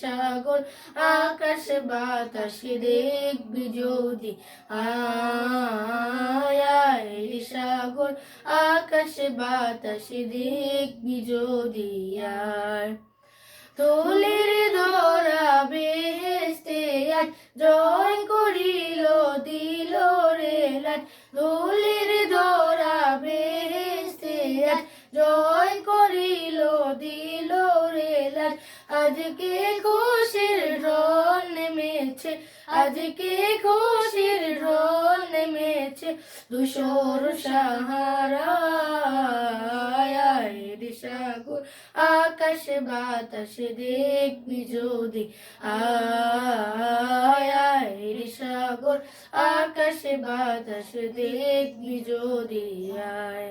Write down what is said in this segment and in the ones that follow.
সাগর, আকাশ, বাতাস দেখবি যদি? আয় সাগর, আকাশ, বাতাস দেখবি যদি? আয় তোলের ধরা বেহেস্তে আজ জয় করিল, দিল রে লাট। জয় করিল, দিল রে লাট আজকে খুশির ঢল নেমেছে, আজকে খুশির ঢল নেমেছে। দুশোর সাহারা সাগর আকাশ বাতাস দেখবি যদি আয় সাগর আকাশ বাতাস দেখবি যদি আয়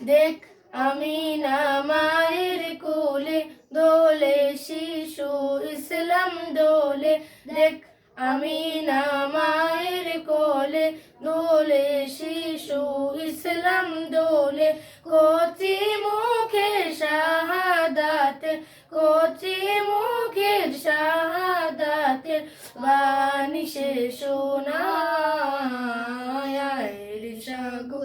দেখ আমি না মায়ের কোলে, দোলে শিশু ইসলাম দোলে। দেখ, আমি না মায়ের কোলে, দোলে শিশু ইসলাম দোলে। কচি মুখে শাহাদাতে, কচি মুখের শাহাদাতের বাণী সে শোনায় সাগর